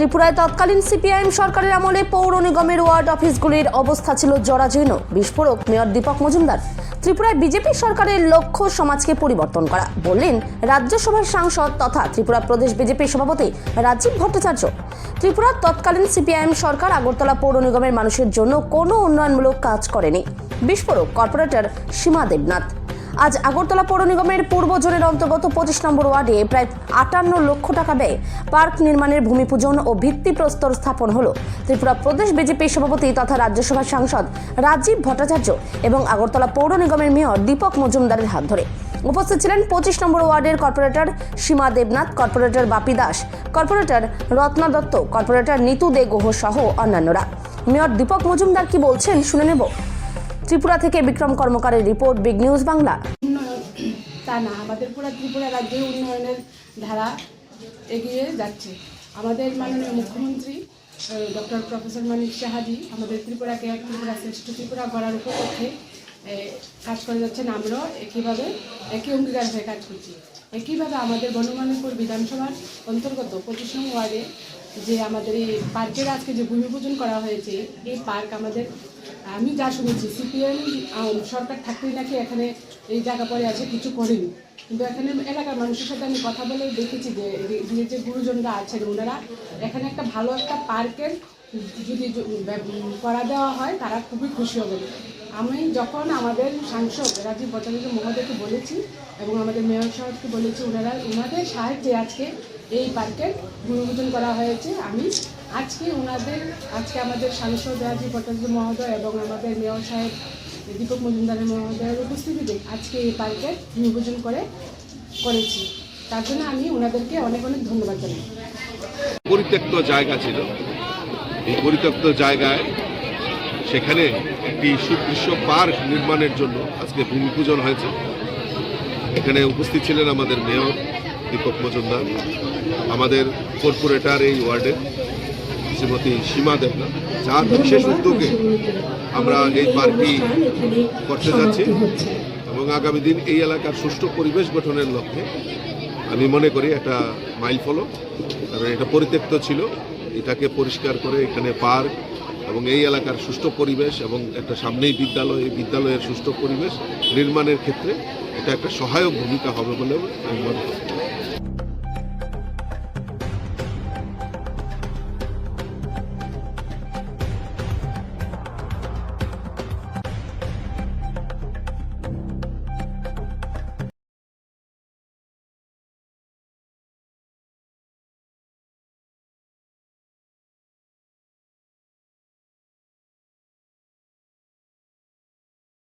ত্রিপুরায় তৎকালীন সিপিআইএম সরকারের আমলে পৌর নিগমের ওয়ার্ড অফিসগুলির অবস্থা ছিল জরাজীর্ণ। বিস্ফোরক মেয়র দীপক মজুমদার, ত্রিপুরায় বিজেপি সরকারের লক্ষ্য সমাজকে পরিবর্তন করা বললেন রাজ্যসভার সাংসদ তথা ত্রিপুরা প্রদেশ বিজেপির সভাপতি রাজীব ভট্টাচার্য। ত্রিপুরার তৎকালীন সিপিআইএম সরকার আগরতলা পৌর নিগমের মানুষের জন্য কোনো উন্নয়নমূলক কাজ করেনি। বিস্ফোরক কর্পোরেটর সীমা দেবনাথ আজ আগরতলা পৌর নিগমের পূর্ব জোনের অন্তর্গত পঁচিশ নম্বর ওয়ার্ডে প্রায় আটান্ন লক্ষ টাকা ব্যয়ে পার্ক নির্মাণের ভূমিপূজন ও ভিত্তিপ্রস্তর স্থাপন হলো। ত্রিপুরা প্রদেশ বিজেপি সভাপতি তথা রাজ্যসভার সাংসদ রাজীব ভট্টাচার্য এবং আগরতলা পৌর নিগমের মেয়র দীপক মজুমদারের হাত ধরে। উপস্থিত ছিলেন পঁচিশ নম্বর ওয়ার্ডের corporator Seema Debnath, corporator Bapi Das, corporator Ratna Dutta, corporator Nitu De Guha সহ অন্যান্যরা। মেয়র দীপক মজুমদার কি বলছেন শুনে নেব। ত্রিপুরা থেকে বিক্রম কর্মকারের রিপোর্ট, বিগ নিউজ বাংলা। তা না আমাদের পুরো ত্রিপুরা রাজ্যে উন্নয়নের ধারা এগিয়ে যাচ্ছে। আমাদের মাননীয় মুখ্যমন্ত্রী ডক্টর প্রফেসর মানিক সাহাজি, আমাদের ত্রিপুরাকে এক ত্রিপুরা শ্রেষ্ঠ ত্রিপুরা গড়ার উপলক্ষে কাজ করে যাচ্ছেন। আমরাও একইভাবে, একই অঙ্গীকার হয়ে কাজ করছি। একইভাবে আমাদের বনমালীপুর বিধানসভার অন্তর্গত পঁচিশ নং ওয়ার্ডে যে আমাদের এই পার্কের আজকে যে ভূমি পূজন করা হয়েছে, এই পার্ক আমাদের আমি যা শুনেছি সিপিএম সরকার থাকতেই নাকি এখানে এই জায়গা পরে আছে, কিছু করেনি। কিন্তু এখানে এলাকার মানুষের সাথে আমি কথা বলে দেখেছি যে এদিকে যে গুরুজনরা আছেন, ওনারা এখানে একটা ভালো একটা পার্কের যদি করা দেওয়া হয়, তারা খুবই খুশি হবেন। আমি যখন আমাদের সাংসদ রাজীব ভট্টাচার্য মহোদয়কে বলেছি এবং আমাদের মেয়র সাহেবকে বলেছি, ওনারা, ওনাদের সাহায্যে আজকে এই পার্কের ভূমিপূজন করা হয়েছে। আমি আজকে ওনাদের, আজকে আমাদের সাংসদ রাজীব ভট্টাচার্য মহোদয় এবং আমাদের মেয়র সাহেব দীপক মজুমদারের মহোদয়ের উপস্থিতিতে আজকে এই পার্কের ভূমিপূজন করে, করেছি। তার জন্য আমি ওনাদেরকে অনেক অনেক ধন্যবাদ জানাই। পরিত্যক্ত জায়গা ছিল। এই পরিত্যক্ত জায়গায় সেখানে একটি সুদৃশ্য পার্ক নির্মাণের জন্য আজকে ভূমি পূজন হয়েছে। এখানে উপস্থিত ছিলেন আমাদের মেয়র দীপক মজুমদার, আমাদের কর্পোরেটর এই ওয়ার্ডের শ্রীমতী সীমা দেবনাথ যার বিশেষ উদ্যোগে আমরা এই পার্কটি করতে যাচ্ছি এবং আগামী দিন এই এলাকার সুষ্ঠু পরিবেশ গঠনের লক্ষ্যে আমি মনে করি একটা মাইল ফলক, কারণ এটা পরিত্যক্ত ছিল, এটাকে পরিষ্কার করে এখানে পার্ক এবং এই এলাকার সুষ্ঠু পরিবেশ এবং একটা সামনেই বিদ্যালয়, এই বিদ্যালয়ের সুষ্ঠু পরিবেশ নির্মাণের ক্ষেত্রে এটা একটা সহায়ক ভূমিকা হবে বলে আমি মনে করি।